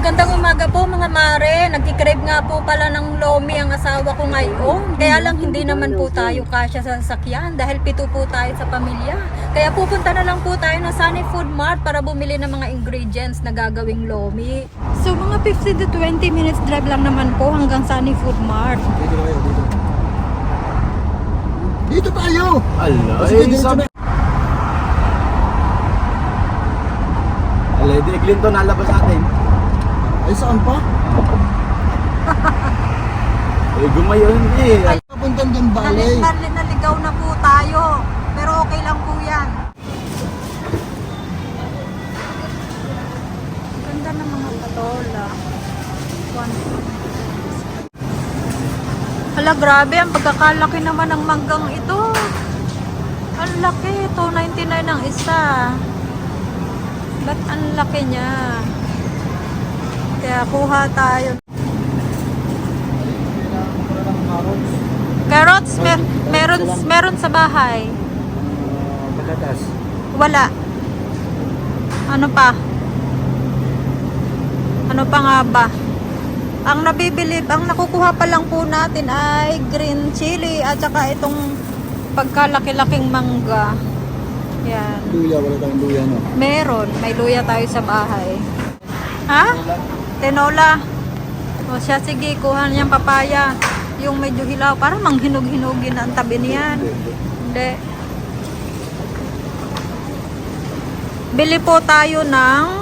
Magandang umaga po mga mare. Nagkikrave nga po pala ng lomi ang asawa ko ngayon. Kaya lang hindi naman po tayo kasya sa sasakyan dahil pito po tayo sa pamilya. Kaya pupunta na lang po tayo ng Sunny Food Mart para bumili ng mga ingredients na gagawing lomi. So mga 15 to 20 minutes drive lang naman po hanggang Sunny Food Mart. Dito kayo, dito. Dito tayo! Na. Ala, di Clinton nalabas natin. Ay, saan pa? Eh, gumayon eh. Papuntang Gambale. Nali- naligaw na po tayo. Pero okay lang po yan. Ganda ng mga patola. Hala, grabe. Ang pagkakalaki naman ng manggang ito. Ang laki. 2.99 ang isa. Ba't ang laki niya? Kaya kuha tayo. Carrots, mer meron, meron sa bahay. Patatas. Wala. Ano pa? Ano pa nga ba? Ang nabibili, ang nakukuha pa lang po natin ay green chili at saka itong pagkalaki-laking mangga. Yan. Luya, wala tayong luya, no? Meron. May luya tayo sa bahay. Ha? Tenola. O siya, sige, kuha niyang papaya. Yung medyo hilaw. Para manghinog-hinugin na ang tabi niyan. Hindi. Bili po tayo ng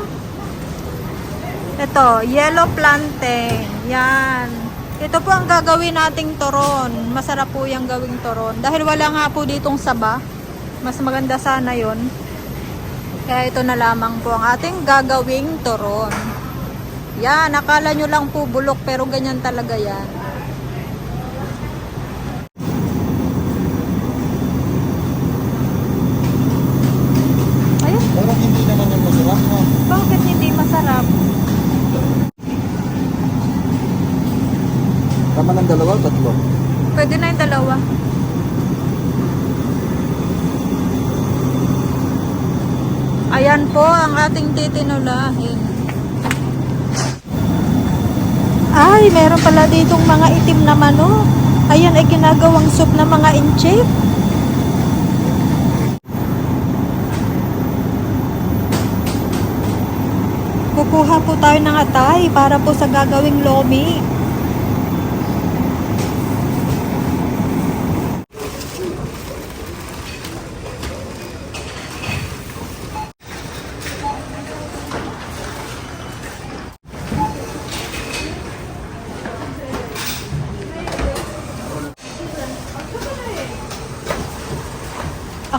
ito, yellow plantain. Yan. Ito po ang gagawin nating toron. Masarap po yung gawing toron. Dahil wala nga po ditong saba. Mas maganda sana yon. Kaya ito na lamang po ang ating gagawing toron. Yan, akala nyo lang po bulok pero ganyan talaga yan. Ayun, Parang hindi naman yung masarap, no? bakit hindi masarap? Tama ng dalawa, tatlo. Pwede na yung dalawa. Ayan po ang ating titinulahin. Ay, meron pala ditong mga itim na manok. Ayan ay ginagawang soup ng mga inchip. Kukuha po tayo ng atay para po sa gagawing lomi.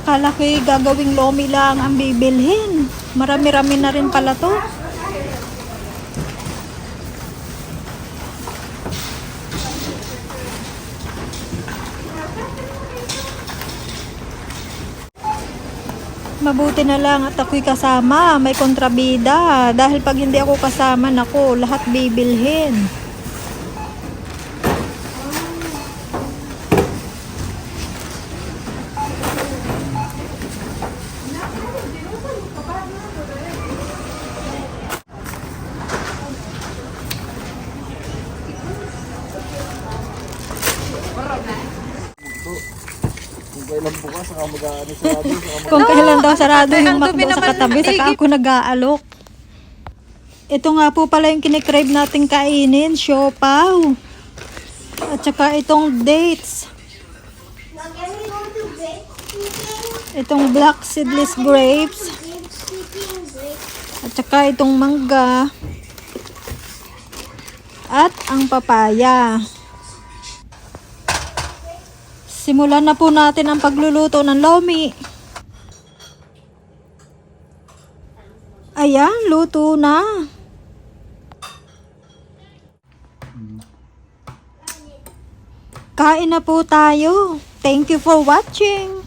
Akala ko'y gagawing lomi lang ang bibilhin. Marami-rami na rin pala to. Mabuti na lang at ako'y kasama. May kontrabida. Dahil pag hindi ako kasama, nako, lahat bibilhin. Kailan bukas, saka mag-ano sa radio, saka Kung kailan daw sarado Ang yung dumi McDo sa katabi, ng saka ako nag-aalok. Ito nga po pala yung kinikrave nating kainin, siopaw. At saka itong dates. Itong black seedless grapes. At saka itong mangga. At ang papaya. Simulan na po natin ang pagluluto ng lomi. Ayan, luto na. Kain na po tayo. Thank you for watching.